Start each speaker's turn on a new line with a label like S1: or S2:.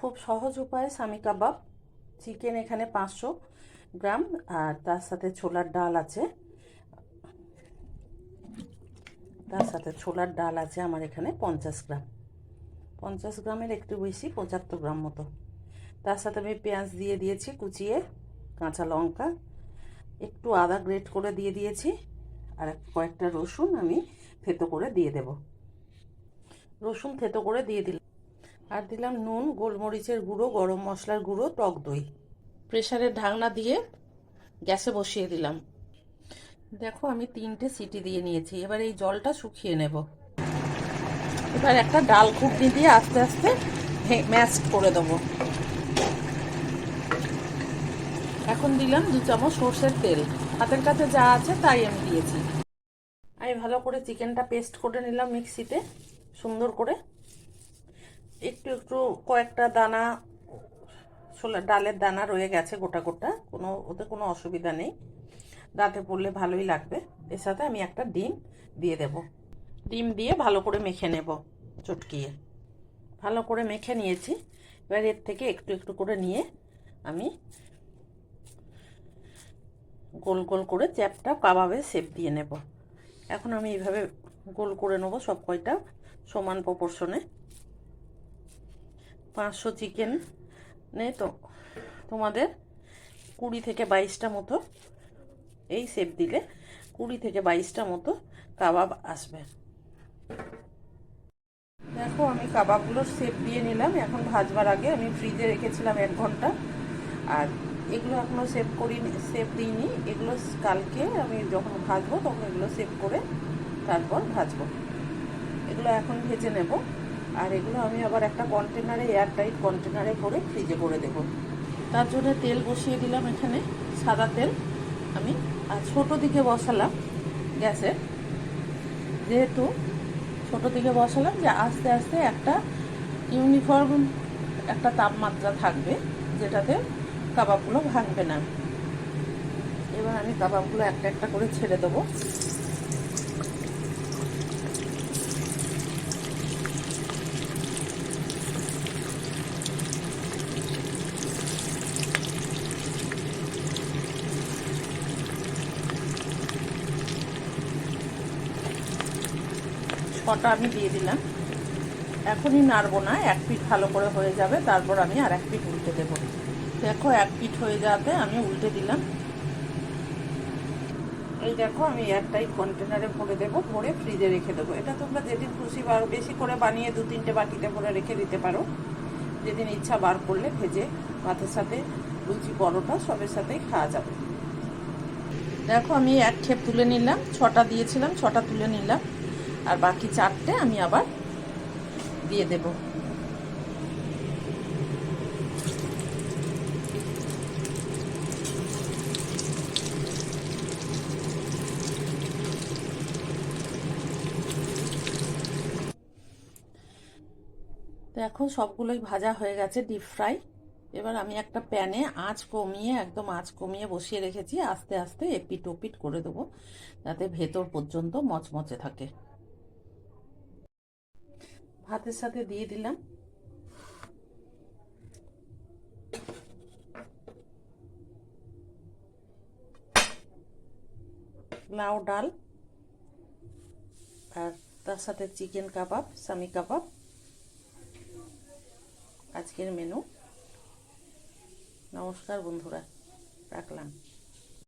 S1: খুব সহজ উপায়ে সামি কাবাব চিকেন এখানে পাঁচশো গ্রাম, আর তার সাথে ছোলার ডাল আছে। তার সাথে ছোলার ডাল আছে আমার এখানে পঞ্চাশ গ্রাম। পঞ্চাশ গ্রামের একটু বেশি, পঁচাত্তর গ্রাম মতো। তার সাথে আমি পেঁয়াজ দিয়ে দিয়েছি, কুচিয়ে কাঁচা লঙ্কা, একটু আদা গ্রেট করে দিয়ে দিয়েছি, আর কয়েকটা রসুন আমি থেতো করে দিয়ে দেব। রসুন থেতো করে দিয়ে দিলাম আর দিলাম নুন, গোলমরিচের গুঁড়ো, গরম মশলার গুঁড়ো, টক দই। প্রেশারের ঢাকনা দিয়ে গ্যাসে বসিয়ে দিলাম। দেখো, আমি তিনটে সিটি দিয়ে নিয়েছি। এবার এই জলটা শুকিয়ে নেব। এবার একটা ডাল ঘুগনি দিয়ে আস্তে আস্তে ম্যাশ করে দেবো। এখন দিলাম দু চামচ সর্ষের তেল। হাতের কাছে যা আছে তাই আমি দিয়েছি। আমি ভালো করে চিকেনটা পেস্ট করে নিলাম মিক্সিতে, সুন্দর করে। একটু একটু কয়েকটা দানা, ছোলা, ডালের দানা রয়ে গেছে গোটা গোটা। কোনো, ওতে কোনো অসুবিধা নেই। দাঁতে পড়লে ভালোই লাগবে। এর সাথে আমি একটা ডিম দিয়ে দেব। ডিম দিয়ে ভালো করে মেখে নেব চটকিয়ে। ভালো করে মেখে নিয়েছি। এবার এর থেকে একটু একটু করে নিয়ে আমি গোল গোল করে চ্যাপটা কাবাবে শেপ দিয়ে নেব। এখন আমি এইভাবে গোল করে নেব সব কয়টা সমান প্রপোর্শনে। পাঁচশো চিকেন নে তো? তোমাদের কুড়ি থেকে বাইশটা মতো এই শেপ দিলে কুড়ি থেকে বাইশটা মতো কাবাব আসবে। দেখো, আমি কাবাবগুলোর সেপ দিয়ে নিলাম। এখন ভাজবার আগে আমি ফ্রিজে রেখেছিলাম এক ঘণ্টা। আর এগুলো এখনও সেভ করি সেভ দিইনি। এগুলো কালকে আমি যখন ভাজবো তখন এগুলো সেভ করে তারপর ভাজবো। এগুলো এখন ভেজে নেব। আর এগুলো আমি আবার একটা কন্টেনারে এয়ারটাইট কন্টেনারে করে ফ্রিজে করে দেব। তার জন্য তেল বসিয়ে দিলাম এখানে, সাদা তেল আমি। আর ছোটো দিকে বসালাম গ্যাসের। যেহেতু ছোটো দিকে বসালাম যে আস্তে আস্তে একটা ইউনিফর্ম একটা তাপমাত্রা থাকবে, যেটাতে কাবাবগুলো ভাঙবে না। এবার আমি কাবাবগুলো একটা একটা করে ছেড়ে দেবো। ছটা আমি দিয়ে দিলাম। এখনই নাড়বো না, এক পিঠ ভালো করে হয়ে যাবে, তারপর আমি আর এক পিঠ উল্টে দেবো। দেখো, এক পিঠ হয়ে যাতে আমি উল্টে দিলাম। এই দেখো, আমি একটাই কন্টেনারে ভরে দেবো, ভরে ফ্রিজে রেখে দেবো। এটা তোমরা যেদিন খুশি বার, বেশি করে বানিয়ে দু তিনটে বাটিতে ভরে রেখে দিতে পারো। যেদিন ইচ্ছা বার করলে ভেজে, ভাতের সাথে লুচি, পরোটা সবের সাথেই খাওয়া যাবে। দেখো, আমি এক খেপ তুলে নিলাম, ছটা দিয়েছিলাম, ছটা তুলে নিলাম। আর বাকি চারটে আমি আবার দিয়ে দেবো। দেখো সবগুলোই ভাজা হয়ে গেছে ডিপ ফ্রাই। এবার আমি একটা প্যানে আঁচ কমিয়ে, একদম আঁচ কমিয়ে বসিয়ে রেখেছি। আস্তে আস্তে এপিট ওপিট করে দেবো, যাতে ভেতর পর্যন্ত মচমচে থাকে। ভাতের সাথে দিয়ে দিলাম। লাউ ডাল আর তার সাথে চিকেন কাবাব, সামি কাবাব। আজকের মেনু। নমস্কার বন্ধুরা, রাখলাম।